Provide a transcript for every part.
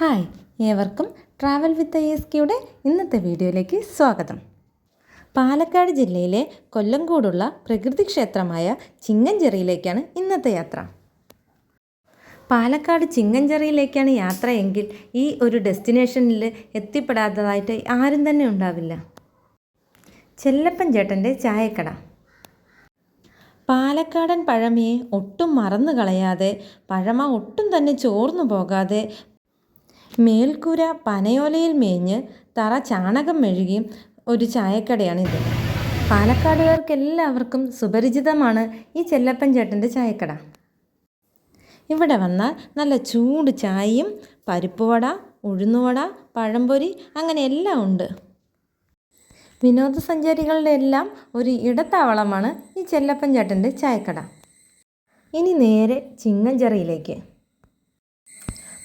Hi ഏവർക്കും travel with I S കെയുടെ ഇന്നത്തെ വീഡിയോയിലേക്ക് സ്വാഗതം. പാലക്കാട് ജില്ലയിലെ കൊല്ലങ്കോടുള്ള പ്രകൃതി ക്ഷേത്രമായ ചിങ്ങഞ്ചെറിയിലേക്കാണ് ഇന്നത്തെ യാത്ര. പാലക്കാട് ചിങ്ങഞ്ചെറിയിലേക്കാണ് യാത്രയെങ്കിൽ ഈ ഒരു ഡെസ്റ്റിനേഷനിൽ എത്തിപ്പെടാത്തതായിട്ട് ആരും തന്നെ ഉണ്ടാവില്ല. ചെല്ലപ്പൻ ചേട്ടന്റെ ചായക്കട. പാലക്കാടൻ പഴമയെ ഒട്ടും മറന്നു കളയാതെ പഴമ ഒട്ടും തന്നെ ചോർന്നു പോകാതെ മേൽക്കൂര പനയോലയിൽ മേഞ്ഞ് തറ ചാണകം മെഴുകിയും ഒരു ചായക്കടയാണിത്. പാലക്കാടുകാർക്ക് എല്ലാവർക്കും സുപരിചിതമാണ് ഈ ചെല്ലപ്പൻ ചേട്ടന്റെ ചായക്കട. ഇവിടെ വന്നാൽ നല്ല ചൂട് ചായയും പരിപ്പുവട ഉഴുന്നുവട പഴംപൊരി അങ്ങനെ എല്ലാം ഉണ്ട്. വിനോദസഞ്ചാരികളുടെ എല്ലാം ഒരു ഇടത്താവളമാണ് ഈ ചെല്ലപ്പൻ ചേട്ടന്റെ ചായക്കട. ഇനി നേരെ ചിങ്ങഞ്ചെറിയിലേക്ക്.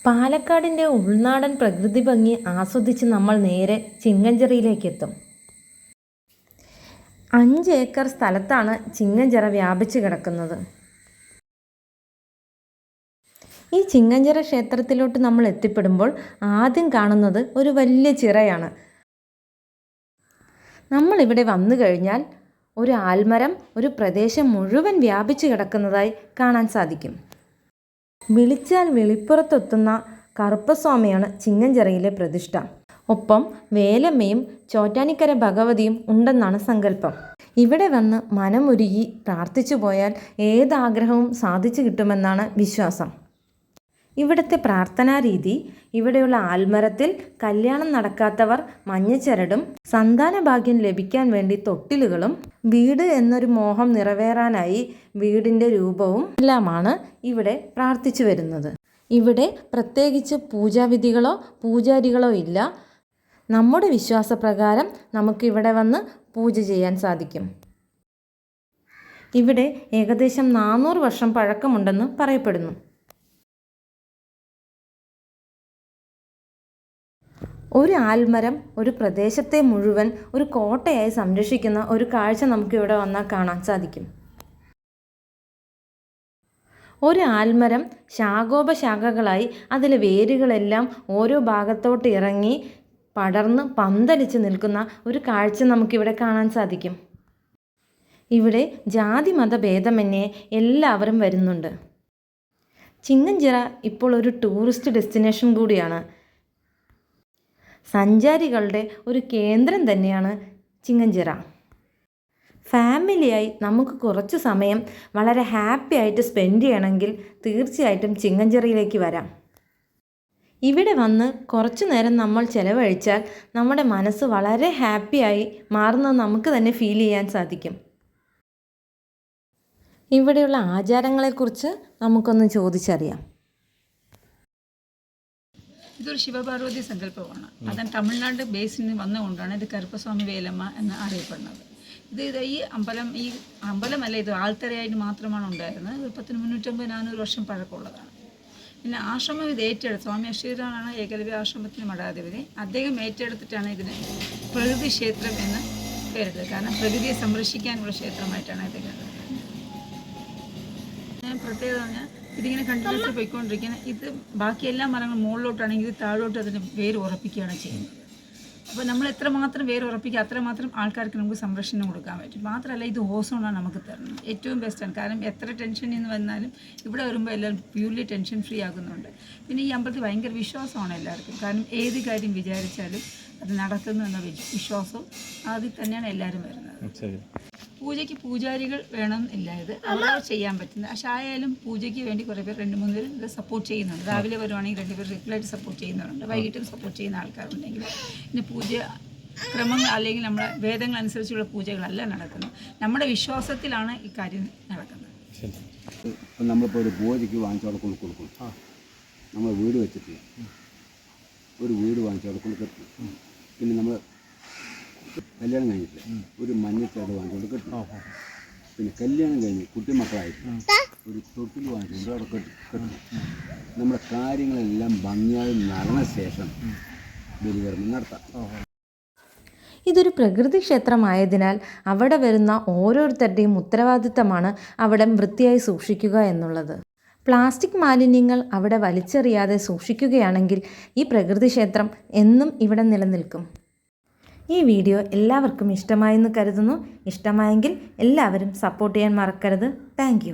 പാലക്കാടിന്റെ ഉൾനാടൻ പ്രകൃതി ഭംഗി ആസ്വദിച്ച് നമ്മൾ നേരെ ചിങ്ങഞ്ചിറയിലേക്ക് എത്തും അഞ്ച് ഏക്കർ സ്ഥലത്താണ് ചിങ്ങഞ്ചിറ വ്യാപിച്ചു കിടക്കുന്നത്. ഈ ചിങ്ങഞ്ചിറ ക്ഷേത്രത്തിലോട്ട് നമ്മൾ എത്തിപ്പെടുമ്പോൾ ആദ്യം കാണുന്നത് ഒരു വലിയ ചിറയാണ്. നമ്മൾ ഇവിടെ വന്നു കഴിഞ്ഞാൽ ഒരു ആൽമരം ഒരു പ്രദേശം മുഴുവൻ വ്യാപിച്ചു കിടക്കുന്നതായി കാണാൻ സാധിക്കും. വിളിച്ചാൽ വെളിപ്പുറത്തെത്തുന്ന കറുപ്പസ്വാമിയാണ് ചിങ്ങഞ്ചിറയിലെ പ്രതിഷ്ഠ. ഒപ്പം വേലമ്മയും ചോറ്റാനിക്കര ഭഗവതിയും ഉണ്ടെന്നാണ് സങ്കല്പം. ഇവിടെ വന്ന് മനമുരുകി പ്രാർത്ഥിച്ചു പോയാൽ ഏതാഗ്രഹവും സാധിച്ചു കിട്ടുമെന്നാണ് വിശ്വാസം. ഇവിടുത്തെ പ്രാർത്ഥനാ രീതി ഇവിടെയുള്ള ആൽമരത്തിൽ കല്യാണം നടക്കാത്തവർ മഞ്ഞച്ചരടും സന്താന ഭാഗ്യം ലഭിക്കാൻ വേണ്ടി തൊട്ടിലുകളും വീട് എന്നൊരു മോഹം നിറവേറാനായി വീടിന്റെ രൂപവും എല്ലാമാണ് ഇവിടെ പ്രാർത്ഥിച്ചു വരുന്നത്. ഇവിടെ പ്രത്യേകിച്ച് പൂജാവിധികളോ പൂജാരികളോ ഇല്ല. നമ്മുടെ വിശ്വാസപ്രകാരം നമുക്കിവിടെ വന്ന് പൂജ ചെയ്യാൻ സാധിക്കും. ഇവിടെ ഏകദേശം നാനൂറ് വർഷം പഴക്കമുണ്ടെന്ന് പറയപ്പെടുന്നു. ഒരു ആൽമരം ഒരു പ്രദേശത്തെ മുഴുവൻ ഒരു കോട്ടയായി സംരക്ഷിക്കുന്ന ഒരു കാഴ്ച നമുക്കിവിടെ വന്നാൽ കാണാൻ സാധിക്കും. ഒരു ആൽമരം ശാഖോപശാഖകളായി അതിലെ വേരുകളെല്ലാം ഓരോ ഭാഗത്തോട്ട് ഇറങ്ങി പടർന്ന് പന്തലിച്ച് നിൽക്കുന്ന ഒരു കാഴ്ച നമുക്കിവിടെ കാണാൻ സാധിക്കും. ഇവിടെ ജാതി മത ഭേദമന്യേ എല്ലാവരും വരുന്നുണ്ട്. ചിങ്ങഞ്ചിറ ഇപ്പോൾ ഒരു ടൂറിസ്റ്റ് ഡെസ്റ്റിനേഷൻ കൂടിയാണ്. സഞ്ചാരികളുടെ ഒരു കേന്ദ്രം തന്നെയാണ് ചിങ്ങഞ്ചിറ. ഫാമിലിയായി നമുക്ക് കുറച്ച് സമയം വളരെ ഹാപ്പി ആയിട്ട് സ്പെൻഡ് ചെയ്യണമെങ്കിൽ തീർച്ചയായിട്ടും ചിങ്ങഞ്ചിറയിലേക്ക് വരാം. ഇവിടെ വന്ന് കുറച്ചു നേരം നമ്മൾ ചിലവഴിച്ചാൽ നമ്മുടെ മനസ്സ് വളരെ ഹാപ്പിയായി മാറുന്നത് നമുക്ക് തന്നെ ഫീൽ ചെയ്യാൻ സാധിക്കും. ഇവിടെയുള്ള ആചാരങ്ങളെക്കുറിച്ച് നമുക്കൊന്ന് ചോദിച്ചറിയാം. ഇതൊരു ശിവപാർവതി സങ്കല്പമാണ്. അതാണ് തമിഴ്നാട് ബേസിൽ നിന്ന് വന്നുകൊണ്ടാണ് ഇത് കറുപ്പസ്വാമി വേലമ്മ എന്ന് അറിയപ്പെടുന്നത്. ഇത് ഇത് ഈ അമ്പലം ഈ അമ്പലമല്ല ഇത് ആൾത്തറയായിട്ട് മാത്രമാണ് ഉണ്ടായിരുന്നത്. ഒരു പത്തിന് മുന്നൂറ്റമ്പത് നാനൂറ് വർഷം പഴക്കമുള്ളതാണ്. പിന്നെ ആശ്രമം ഇത് ഏറ്റെടുത്ത് സ്വാമി അക്ഷീരാണ് ഏകലവ്യ ആശ്രമത്തിന് മഠാധിപതി. അദ്ദേഹം ഏറ്റെടുത്തിട്ടാണ് ഇതിന് പ്രകൃതി ക്ഷേത്രം എന്ന് പേരിട്ടത്. കാരണം പ്രകൃതിയെ സംരക്ഷിക്കാനുള്ള ക്ഷേത്രമായിട്ടാണ് ഇത് കണ്ടത്. പ്രത്യേകത പറഞ്ഞാൽ ഇതിങ്ങനെ കണ്ടിന്യൂസ് പോയിക്കൊണ്ടിരിക്കുന്നത് ഇത് ബാക്കി എല്ലാ മരങ്ങളും മുകളിലോട്ടാണെങ്കിൽ ഇത് താഴോട്ട് അതിന് വേര് ഉറപ്പിക്കുകയാണ് ചെയ്യുന്നത്. അപ്പോൾ നമ്മൾ എത്രമാത്രം വേര് ഉറപ്പിക്കുക അത്രമാത്രം ആൾക്കാർക്ക് നമുക്ക് സംരക്ഷണം കൊടുക്കാൻ പറ്റും. മാത്രമല്ല ഇത് ഓസോണാണ് നമുക്ക് തരുന്നത്. ഏറ്റവും ബെസ്റ്റാണ് കാരണം എത്ര ടെൻഷൻ എന്ന് വന്നാലും ഇവിടെ വരുമ്പോൾ എല്ലാവരും പ്യൂർലി ടെൻഷൻ ഫ്രീ ആകുന്നുണ്ട്. പിന്നെ ഈ അമ്പലത്തിൽ ഭയങ്കര വിശ്വാസമാണ് എല്ലാവർക്കും. കാരണം ഏത് കാര്യം വിചാരിച്ചാലും അത് നടക്കുന്നു എന്ന വിശ്വാസം വിശ്വാസവും അതിൽ തന്നെയാണ് എല്ലാവരും വരുന്നത്. പൂജയ്ക്ക് പൂജാരികൾ വേണം ഇല്ല ഇത് അവർ ചെയ്യാൻ പറ്റുന്നത്. പക്ഷെ ആയാലും പൂജയ്ക്ക് വേണ്ടി കുറേ പേർ രണ്ട് മൂന്ന് പേര് ഇത് സപ്പോർട്ട് ചെയ്യുന്നുണ്ട്. രാവിലെ വരുവാണെങ്കിൽ രണ്ട് പേർ റെഗുലറായിട്ട് സപ്പോർട്ട് ചെയ്യുന്നവരുണ്ട്. വൈകിട്ടും സപ്പോർട്ട് ചെയ്യുന്ന ആൾക്കാരുണ്ടെങ്കിൽ പിന്നെ പൂജ ക്രമങ്ങൾ അല്ലെങ്കിൽ നമ്മുടെ വേദങ്ങൾ അനുസരിച്ചുള്ള പൂജകളല്ല നടക്കുന്നത്. നമ്മുടെ വിശ്വാസത്തിലാണ് ഈ കാര്യം നടക്കുന്നത്. ഇപ്പം നമ്മളിപ്പോൾ ഒരു പൂജയ്ക്ക് വാങ്ങിച്ചവിടെ കൊണ്ട് കൊടുക്കും. നമ്മൾ വീട് വെച്ചിട്ട് ഒരു വീട് വാങ്ങിച്ചവിടെ കൊണ്ട് കൊടുക്കും പിന്നെ നമ്മൾ കല്യാണം കഴിഞ്ഞിട്ടില്ല ഒരു മഞ്ഞച്ചേട് വാങ്ങിച്ചുകൊണ്ട് കെട്ടും പിന്നെ കല്യാണം കഴിഞ്ഞ് കുട്ടിമക്കളായിട്ട് ഒരു തൊട്ടിൽ വാങ്ങിച്ചിട്ടുണ്ട് അവിടെ കെട്ടും കെട്ടും. നമ്മുടെ കാര്യങ്ങളെല്ലാം ഭംഗിയായി നടന്ന ശേഷം ബലികർമ്മം നടത്താം. ഇതൊരു പ്രകൃതി ക്ഷേത്രമായതിനാൽ അവിടെ വരുന്ന ഓരോരുത്തരുടെയും ഉത്തരവാദിത്തമാണ് അവിടെ വൃത്തിയായി സൂക്ഷിക്കുക എന്നുള്ളത്. പ്ലാസ്റ്റിക് മാലിന്യങ്ങൾ അവിടെ വലിച്ചെറിയാതെ സൂക്ഷിക്കുകയാണെങ്കിൽ ഈ പ്രകൃതി ക്ഷേത്രം എന്നും ഇവിടെ നിലനിൽക്കും. ഈ വീഡിയോ എല്ലാവർക്കും ഇഷ്ടമായെന്ന് കരുതുന്നു. ഇഷ്ടമായെങ്കിൽ എല്ലാവരും സപ്പോർട്ട് ചെയ്യാൻ മറക്കരുത്. താങ്ക്